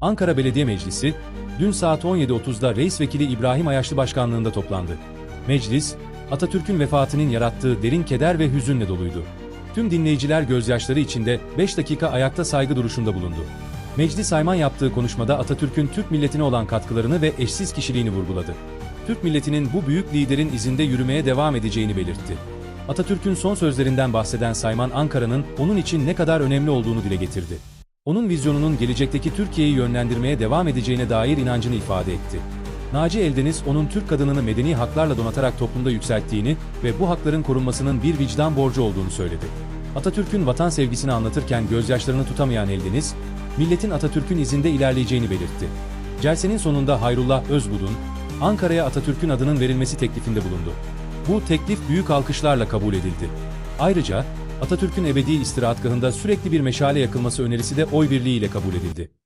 Ankara Belediye Meclisi, dün saat 17.30'da Reis Vekili İbrahim Ayaşlı Başkanlığında toplandı. Meclis, Atatürk'ün vefatının yarattığı derin keder ve hüzünle doluydu. Tüm dinleyiciler gözyaşları içinde 5 dakika ayakta saygı duruşunda bulundu. Meclis Ayman yaptığı konuşmada Atatürk'ün Türk milletine olan katkılarını ve eşsiz kişiliğini vurguladı. Türk milletinin bu büyük liderin izinde yürümeye devam edeceğini belirtti. Atatürk'ün son sözlerinden bahseden Sayman Ankara'nın onun için ne kadar önemli olduğunu dile getirdi. Onun vizyonunun gelecekteki Türkiye'yi yönlendirmeye devam edeceğine dair inancını ifade etti. Naci Eldeniz onun Türk kadınını medeni haklarla donatarak toplumda yükselttiğini ve bu hakların korunmasının bir vicdan borcu olduğunu söyledi. Atatürk'ün vatan sevgisini anlatırken gözyaşlarını tutamayan Eldeniz, milletin Atatürk'ün izinde ilerleyeceğini belirtti. Celsenin sonunda Hayrullah Özbudun, Ankara'ya Atatürk'ün adının verilmesi teklifinde bulundu. Bu teklif büyük alkışlarla kabul edildi. Ayrıca Atatürk'ün ebedi istirahatgahında sürekli bir meşale yakılması önerisi de oy birliğiyle kabul edildi.